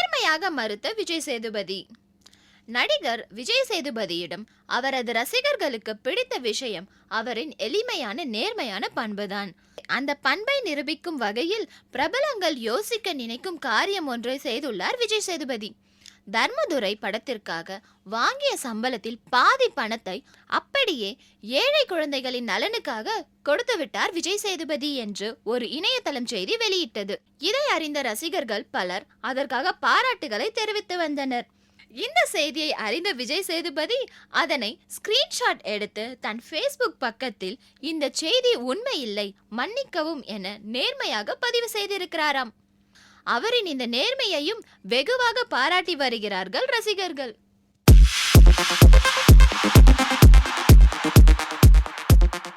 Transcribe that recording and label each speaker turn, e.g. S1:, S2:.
S1: நேர்மையாக மறுத்த விஜய் சேதுபதி. நடிகர் விஜய் சேதுபதியிடம் அவரது ரசிகர்களுக்கு பிடித்த விஷயம் அவரின் எளிமையான நேர்மையான பண்புதான். அந்த பண்பை நிரூபிக்கும் வகையில் பிரபலங்கள் யோசிக்க நினைக்கும் காரியம் ஒன்றை செய்துள்ளார் விஜய் சேதுபதி. தர்மதுரை படத்திற்காக வாங்கிய சம்பளத்தில் பாதி பணத்தை அப்படியே ஏழை குழந்தைகளின் நலனுக்காக கொடுத்து விட்டார் விஜய் சேதுபதி என்று ஒரு இணையதளம் செய்தி வெளியிட்டது. இதை அறிந்த ரசிகர்கள் பலர் அதற்காக பாராட்டுகளை தெரிவித்து வந்தனர். இந்த செய்தியை அறிந்த விஜய் சேதுபதி அதனை ஸ்கிரீன்ஷாட் எடுத்து தன் ஃபேஸ்புக் பக்கத்தில் இந்த செய்தி உண்மை இல்லை மன்னிக்கவும் என நேர்மையாக பதிவு செய்திருக்கிறாராம். அவரின் இந்த நேர்மையையும் வெகுவாக பாராட்டி வருகிறார்கள் ரசிகர்கள்.